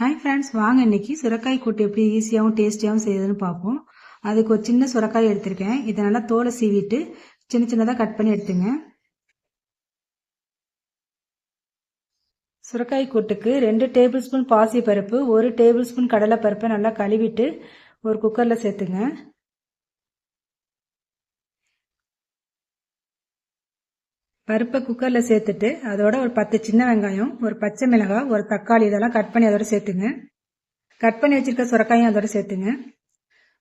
Hi friends வாங்க இன்னைக்கு சுரக்காய் கூட்டு எப்படி ஈஸியாகவும் டேஸ்டியாகவும் செய்யுதுன்னு பார்ப்போம். அதுக்கு ஒரு சின்ன சுரக்காய் எடுத்திருக்கேன். இதை நல்லா தோலை சீவிட்டு சின்ன சின்னதாக கட் பண்ணி எடுத்துங்க. சுரக்காய் கூட்டுக்கு ரெண்டு டேபிள் ஸ்பூன் பாசி பருப்பு ஒரு டேபிள் ஸ்பூன் கடலை பருப்பை நல்லா கழுவிட்டு ஒரு குக்கரில் சேர்த்துங்க. பருப்பை குக்கரில் சேர்த்துட்டு அதோட ஒரு பத்து சின்ன வெங்காயம் ஒரு பச்சை மிளகாய் ஒரு தக்காளி இதெல்லாம் கட் பண்ணி அதோட சேர்த்துங்க. கட் பண்ணி வச்சுருக்க சுரக்காயும் அதோட சேர்த்துங்க.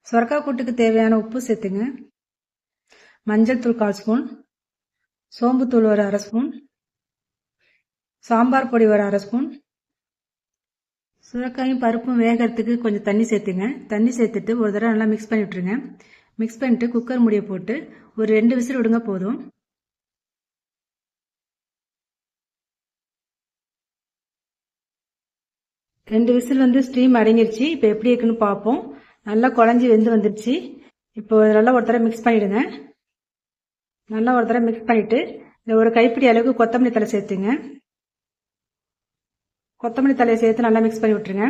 சுரக்காய் கூட்டுக்கு தேவையான உப்பு சேர்த்துங்க. மஞ்சள் தூள் கால் ஸ்பூன். சோம்புத்தூள் ஒரு அரை ஸ்பூன். சாம்பார் பொடி ஒரு அரை ஸ்பூன். சுரக்காயும் பருப்பும் வேகிறதுக்கு கொஞ்சம் தண்ணி சேர்த்துங்க. தண்ணி சேர்த்துட்டு ஒரு தடவை நல்லா மிக்ஸ் பண்ணி விட்டுருங்க. மிக்ஸ் பண்ணிட்டு குக்கர் முடிய போட்டு ஒரு ரெண்டு விசில் விடுங்க போதும். ரெண்டு விசில் வந்து ஸ்டீம் அடங்கிருச்சு. இப்போ எப்படி இருக்குன்னு பார்ப்போம். நல்லா குழஞ்சி வெந்து வந்துருச்சு. இப்போ நல்லா ஒரு தடவை மிக்ஸ் பண்ணிவிடுங்க நல்லா ஒரு தடவை மிக்ஸ் பண்ணிவிட்டு ஒரு கைப்பிடி அளவுக்கு கொத்தமல்லி தலை சேர்த்துங்க. கொத்தமல்லி தலையை சேர்த்து நல்லா மிக்ஸ் பண்ணி விட்டுருங்க.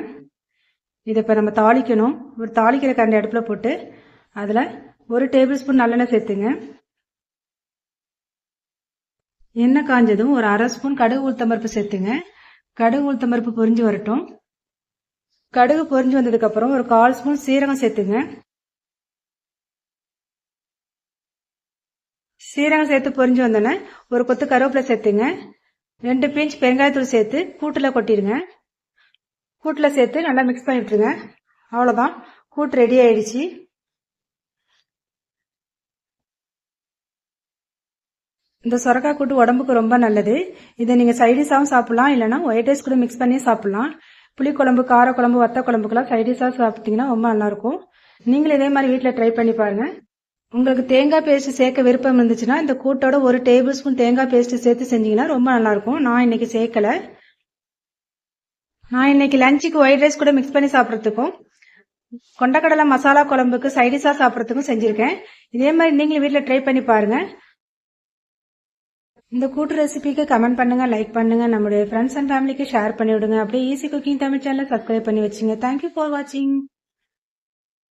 இதை இப்போ நம்ம தாளிக்கணும். ஒரு தாளிக்கிற கரண்டி அடுப்பில் போட்டு அதில் ஒரு டேபிள் ஸ்பூன் நல்லெண்ணெய் சேர்த்துங்க. எண்ணெய் காஞ்சதும் ஒரு அரை ஸ்பூன் கடுகு உளுத்தம்பருப்பு சேர்த்துங்க. கடுகு உளுத்தம்பருப்பு பொரிஞ்சு வரட்டும். கடுகு பொரிஞ்சு வந்ததுக்கப்புறம் ஒரு கால் ஸ்பூன் சீரகம் சேர்த்துங்க. சீரகம் சேர்த்து பொரிஞ்சு வந்தோன்னே ஒரு கொத்து கருவேப்பிலை சேர்த்துங்க. ரெண்டு பிஞ்ச் பெருங்காயத்தூள் சேர்த்து கூட்டில் கொட்டிடுங்க. கூட்டில் சேர்த்து நல்லா மிக்ஸ் பண்ணி விட்டுருங்க. அவ்வளோதான் கூட்டு ரெடி ஆயிடுச்சு. இந்த சொரக்காய் கூட்டு உடம்புக்கு ரொம்ப நல்லது. இதை நீங்கள் சைடிஷாகவும் சாப்பிட்லாம் இல்லைனா ஒயிட் ரைஸ் கூட மிக்ஸ் பண்ணி சாப்பிட்லாம். புளிக்குழம்பு காரக்குழம்பு வத்த குழம்புக்கெல்லாம் சைடிஷாக சாப்பிட்டீங்கன்னா ரொம்ப நல்லாயிருக்கும். நீங்களும் இதே மாதிரி வீட்டில் ட்ரை பண்ணி பாருங்கள் உங்களுக்கு தேங்காய் பேஸ்ட் சேர்க்க விருப்பம் இருந்துச்சுன்னா இந்த கூட்டோட ஒரு டேபிள் ஸ்பூன் தேங்காய் பேஸ்ட் சேர்த்து செஞ்சீங்கன்னா ரொம்ப நல்லாயிருக்கும். நான் இன்னைக்கு சேர்க்கல. நான் இன்னைக்கு லஞ்சுக்கு ஒயிட் ரைஸ் கூட மிக்ஸ் பண்ணி சாப்பிட்றதுக்கும் கொண்டக்கடலை மசாலா குழம்புக்கு சைடிஷாக சாப்பிட்றதுக்கும் செஞ்சுருக்கேன். இதே மாதிரி நீங்களும் வீட்டில் ட்ரை பண்ணி பாருங்கள் இந்த கூட்டு ரெசிபிக்கு கமெண்ட் பண்ணுங்க லைக் பண்ணுங்க நம்மளுடைய ஃப்ரெண்ட்ஸ் அண்ட் ஃபேமிலிக்கு ஷேர் பண்ணி விடுங்க அப்படியே easy cooking Tamil channel subscribe பண்ணி வச்சுங்க. தேங்க்யூ ஃபார் வாட்சிங்